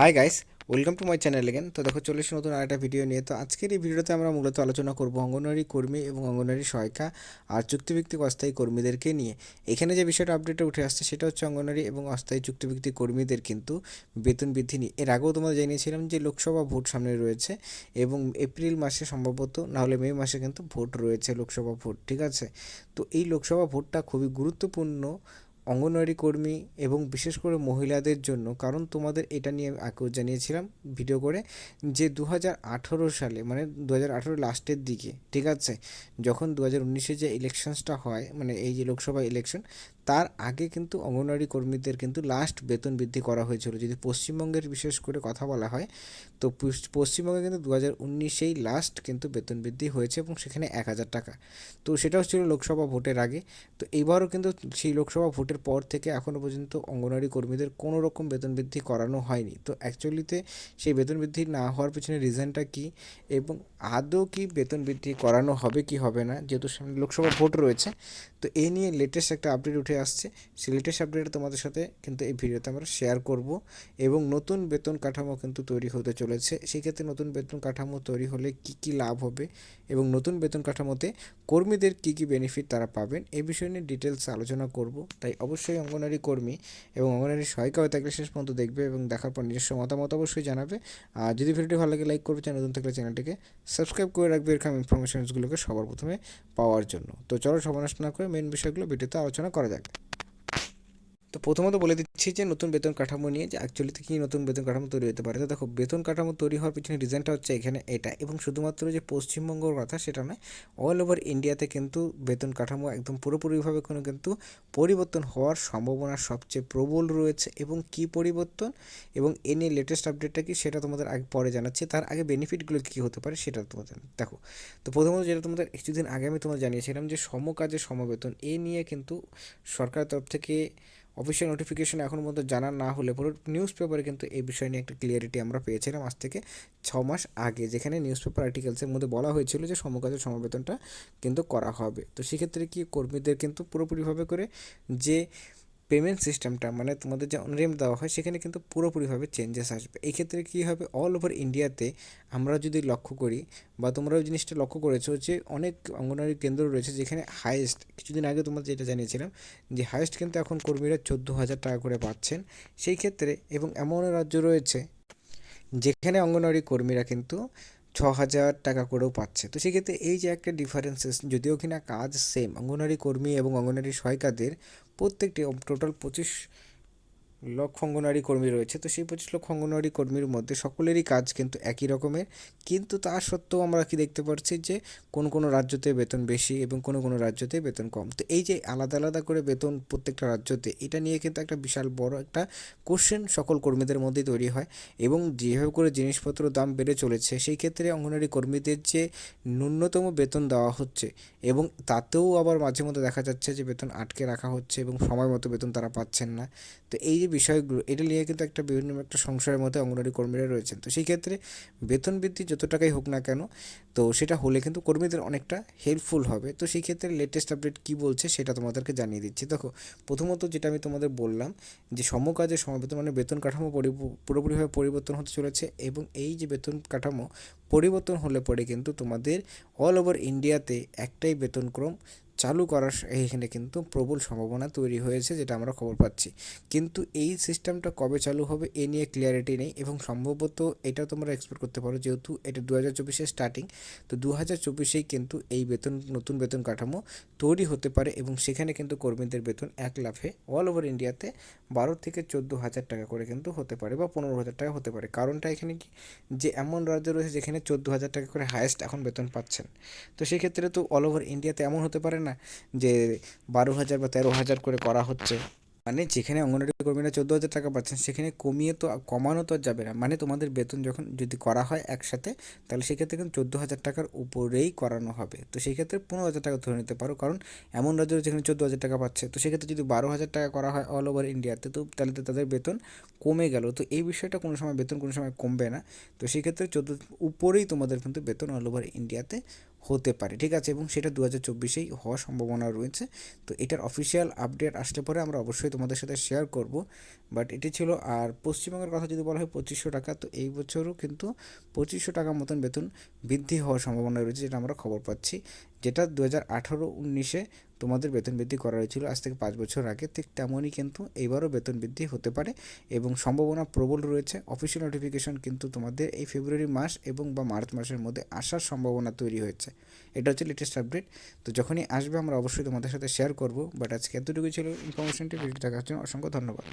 Hi guys welcome to my channel again তো দেখো, চলে এসে নতুন আরেকটা ভিডিও নিয়ে। তো আজকের এই ভিডিওতে আমরা মূলত আলোচনা করব অঙ্গনওয়াড়ি কর্মী এবং অঙ্গনওয়াড়ি সহায়িকা আর চুক্তিভিত্তিক অস্থায়ী কর্মীদেরকে নিয়ে। এখানে যে বিষয়টা আপডেটে উঠে আসছে, সেটা হচ্ছে অঙ্গনওয়াড়ি এবং অস্থায়ী চুক্তিভিত্তিক কর্মীদের কিন্তু বেতন বৃদ্ধি নিয়ে। এর আগেও তোমাদের জানিয়েছিলাম যে লোকসভা ভোট সামনে রয়েছে এবং এপ্রিল মাসে সম্ভবত, নাহলে মে মাসে কিন্তু ভোট রয়েছে লোকসভা ভোট, ঠিক আছে? তো এই লোকসভা ভোটটা খুবই গুরুত্বপূর্ণ অঙ্গনওয়াড়ি কর্মী এবং বিশেষ করে মহিলাদের জন্য, কারণ তোমাদের এটা নিয়ে আগেও জানিয়েছিলাম ভিডিও করে যে দু হাজার আঠেরো সালে মানে দু হাজার আঠেরো লাস্টের দিকে, ঠিক আছে? যখন দু হাজার উনিশে যে ইলেকশনসটা হয় মানে এই যে লোকসভা ইলেকশন তার আগে কিন্তু অঙ্গনওয়াড়ি কর্মীদের কিন্তু লাস্ট বেতন বৃদ্ধি করা হয়েছিল। যদি পশ্চিমবঙ্গের বিশেষ করে কথা বলা হয়, তো পশ্চিমবঙ্গে কিন্তু দু হাজার উনিশেই লাস্ট কিন্তু বেতন বৃদ্ধি হয়েছে এবং সেখানে এক হাজার টাকা। তো সেটাও ছিল লোকসভা ভোটের আগে। তো এবারও কিন্তু সেই লোকসভা ভোটের পর থেকে এখনও পর্যন্ত অঙ্গনওয়াড়ি কর্মীদের কোনো রকম বেতন বৃদ্ধি করানো হয়নি। তো অ্যাকচুয়ালিতে সেই বেতন বৃদ্ধি না হওয়ার পিছনে রিজনটা কী এবং আদৌ কি বেতন বৃদ্ধি করানো হবে কি হবে না, যেহেতু সামনে লোকসভা ভোট রয়েছে, তো এই নিয়ে লেটেস্ট একটা আপডেট উঠে আসছে লেটেস্ট আপডেট তোমাদের সাথে কিন্তু এই ভিডিওতে আমরা শেয়ার করব এবং নতুন বেতন কাঠামো কিন্তু তৈরি হতে চলেছে। সেক্ষেত্রে নতুন বেতন কাঠামো তৈরি হলে কি কি লাভ হবে এবং নতুন বেতন কাঠামোতে কর্মীদের কি কি বেনিফিট তারা পাবেন এই বিষয় নিয়ে ডিটেলস আলোচনা করব। তাই অবশ্যই অঙ্গনারী কর্মী এবং অঙ্গনারী সহায়িকা হয়ে থাকলে শেষ পর্যন্ত দেখবে এবং দেখার পর নিজস্ব মতামত অবশ্যই জানাবে। আর যদি ভিডিওটি ভালো লাগে লাইক করবে নতুন থাকলে চ্যানেলটিকে সাবস্ক্রাইব করে রাখবে, এরকম ইনফরমেশনসগুলোকে সবার প্রথমে পাওয়ার জন্য। তো চলো সমালোচ না করে মেন বিষয়গুলো ভিডিওতে আলোচনা করা যাক। তো প্রথমত বলে দিচ্ছি যে নতুন বেতন কাঠামো নিয়ে যে অ্যাকচুয়ালিতে কী নতুন বেতন কাঠামো তৈরি হতে পারে। তো দেখো, বেতন কাঠামো তৈরি হওয়ার পিছনে রিজনটা হচ্ছে এখানে এটা এবং শুধুমাত্র যে পশ্চিমবঙ্গর কথা সেটা নয় অল ওভার ইন্ডিয়াতে কিন্তু বেতন কাঠামো একদম পুরোপুরিভাবে কোনো কিন্তু পরিবর্তন হওয়ার সম্ভাবনা সবচেয়ে প্রবল রয়েছে এবং কি পরিবর্তন এবং এ নিয়ে লেটেস্ট আপডেটটা কি সেটা তোমাদের আগে পরে জানাচ্ছি। তার আগে বেনিফিটগুলো কী হতে পারে সেটা তোমাদের দেখো, তো প্রথমত যেটা তোমাদের কিছুদিন আগে আমি তোমাদের জানিয়েছিলাম যে সমকাজে সমবেতন, এ নিয়ে কিন্তু সরকারের তরফ থেকে অফিসিয়াল নোটিফিকেশন এখন পর্যন্ত জানা না হলে পুরো নিউজ পেপারে কিন্তু এই বিষয় নিয়ে একটা ক্লিয়ারিটি আমরা পেয়েছিলাম আজ থেকে ছ মাস আগে, যেখানে নিউজ পেপার আর্টিকেলসের মধ্যে বলা হয়েছিল যে সমকাজের সমবেতনটা কিন্তু করা হবে। তো সেক্ষেত্রে কি কর্মীদের কিন্তু পুরোপুরিভাবে করে যে পেমেন্ট সিস্টেমটা মানে তোমাদের যে অনরেম দেওয়া হয়, সেখানে কিন্তু পুরোপুরিভাবে চেঞ্জেস আসবে। এই ক্ষেত্রে কী হবে? অল ওভার ইন্ডিয়াতে আমরা যদি লক্ষ্য করি বা তোমরাও জিনিসটা লক্ষ্য করেছ যে অনেক অঙ্গনওয়াড়ি কেন্দ্র রয়েছে যেখানে হায়েস্ট কিছুদিন আগে তোমাদের যেটা জানিয়েছিলাম যে হায়েস্ট কিন্তু এখন কর্মীরা চোদ্দ হাজার টাকা করে পাচ্ছেন। সেই ক্ষেত্রে এবং এমন রাজ্য রয়েছে যেখানে অঙ্গনওয়াড়ি কর্মীরা কিন্তু ছ হাজার টাকা করেও পাচ্ছে। তো সেক্ষেত্রে এই যে একটা ডিফারেন্সেস যদিও কিনা কাজ সেম অঙ্গনওয়াড়ি কর্মী এবং অঙ্গনওয়াড়ি সহায়িকাদের প্রত্যেকটি টোটাল পঁচিশ লক্ষ অঙ্গনওয়াড়ি কর্মী রয়েছে। তো সেই পঁচিশ লক্ষ অঙ্গনওয়াড়ি কর্মীর মধ্যে সকলেরই কাজ কিন্তু একই রকমের। কিন্তু তা সত্ত্বেও আমরা কি দেখতে পাচ্ছি যে কোন কোনো রাজ্যতে বেতন বেশি এবং কোনো কোনো রাজ্যতে বেতন কম। তো এই যে আলাদা আলাদা করে বেতন প্রত্যেকটা রাজ্যতে, এটা নিয়ে কিন্তু একটা বিশাল বড় একটা কোশ্চেন সকল কর্মীদের মধ্যেই তৈরি হয় এবং যেভাবে করে জিনিসপত্র দাম বেড়ে চলেছে, সেই ক্ষেত্রে অঙ্গনওয়াড়ি কর্মীদের যে ন্যূনতম বেতন দেওয়া হচ্ছে এবং তাতেও আবার মাঝে মধ্যে দেখা যাচ্ছে যে বেতন আটকে রাখা হচ্ছে এবং সময় মতো বেতন তারা পাচ্ছেন না। তো এই যে বিষয়গুলো, এটা নিয়ে কিন্তু একটা বিভিন্ন একটা সংশয়ের মধ্যে অঙ্গনওয়াড়ি কর্মীরা রয়েছেন। তো সেই ক্ষেত্রে বেতন বৃদ্ধি যত টাকাই হোক না কেন, তো সেটা হলে কিন্তু কর্মীদের অনেকটা হেল্পফুল হবে। তো সেই ক্ষেত্রে লেটেস্ট আপডেট কী বলছে সেটা তোমাদেরকে জানিয়ে দিচ্ছি। দেখো, প্রথমত যেটা আমি তোমাদের বললাম যে সমকাজে সমবেতন মানে বেতন কাঠামো পুরোপুরিভাবে পরিবর্তন হতে চলেছে এবং এই যে বেতন কাঠামো পরিবর্তন হলে পরে কিন্তু তোমাদের অল ওভার ইন্ডিয়াতে একটাই বেতনক্রম চালু করার এইখানে কিন্তু প্রবল সম্ভাবনা তৈরি হয়েছে, যেটা আমরা খবর পাচ্ছি। কিন্তু এই সিস্টেমটা কবে চালু হবে, এ নিয়ে ক্লিয়ারিটি নেই এবং সম্ভবত এটা তোমরা এক্সপেক্ট করতে পারো যেহেতু এটা দু হাজার চব্বিশে স্টার্টিং তো দু হাজার চব্বিশেই কিন্তু এই বেতন, নতুন বেতন কাঠামো তৈরি হতে পারে এবং সেখানে কিন্তু কর্মীদের বেতন এক লাফে অল ওভার ইন্ডিয়াতে বারো থেকে চোদ্দ হাজার টাকা করে কিন্তু হতে পারে বা পনেরো হাজার টাকা হতে পারে। কারণটা এখানে কি? যে এমন রাজ্য রয়েছে যেখানে চোদ্দ হাজার টাকা করে হায়েস্ট এখন বেতন পাচ্ছেন। তো সেক্ষেত্রে তো অল ওভার ইন্ডিয়াতে এমন হতে পারে না যে বারো হাজার বা তেরো হাজার করে করা হচ্ছে। মানে যেখানে অঙ্গনওয়াড়ি কর্মীরা চোদ্দ হাজার টাকা পাচ্ছেন, সেখানে কমিয়ে তো, কমানো তো যাবে না। মানে তোমাদের বেতন যখন যদি করা হয় একসাথে, তাহলে সেক্ষেত্রে কিন্তু চোদ্দ হাজার টাকার উপরেই করানো হবে। তো সেই ক্ষেত্রে পনেরো হাজার টাকা ধরে নিতে পারো। কারণ এমন রাজ্য যেখানে চোদ্দ হাজার টাকা পাচ্ছে, তো সেক্ষেত্রে যদি বারো হাজার টাকা করা হয় অল ওভার ইন্ডিয়াতে তো তাহলে তো তাদের বেতন কমে গেল। তো এই বিষয়টা কোনো সময়, বেতন কোনো সময় কমবে না। তো সেক্ষেত্রে চোদ্দ, উপরেই তোমাদের কিন্তু বেতন অল ওভার ইন্ডিয়াতে হতে পারে, ঠিক আছে? এবং সেটা দু হাজার চব্বিশেই হওয়ার সম্ভাবনা রয়েছে। তো এটার অফিসিয়াল আপডেট আসলে পরে আমরা অবশ্যই তোমাদের সাথে শেয়ার করব। বাট এটি ছিল, আর পশ্চিমবঙ্গের কথা যদি বলা হয় পঁচিশশো টাকা, তো এই বছরও কিন্তু পঁচিশশো টাকা মতন বেতন বৃদ্ধি হওয়ার সম্ভাবনা রয়েছে, যেটা আমরা খবর পাচ্ছি, যেটা দু হাজার আঠারো উনিশে তোমাদের বেতন বৃদ্ধি করা হয়েছিল। আজ থেকে পাঁচ বছর আগে ঠিক তেমনই কিন্তু এবারও বেতন বৃদ্ধি হতে পারে এবং সম্ভাবনা প্রবল রয়েছে। অফিসিয়াল নোটিফিকেশন কিন্তু তোমাদের এই ফেব্রুয়ারি মাস এবং বা মার্চ মাসের মধ্যে আসার সম্ভাবনা তৈরি হয়েছে। এটা হচ্ছে লেটেস্ট আপডেট তো যখনই আসবে, আমরা অবশ্যই তোমাদের সাথে শেয়ার করব। বাট আজকে এতটুকুই ছিল ইনফরমেশনটি ভিডিও দেখার জন্য অসংখ্য ধন্যবাদ।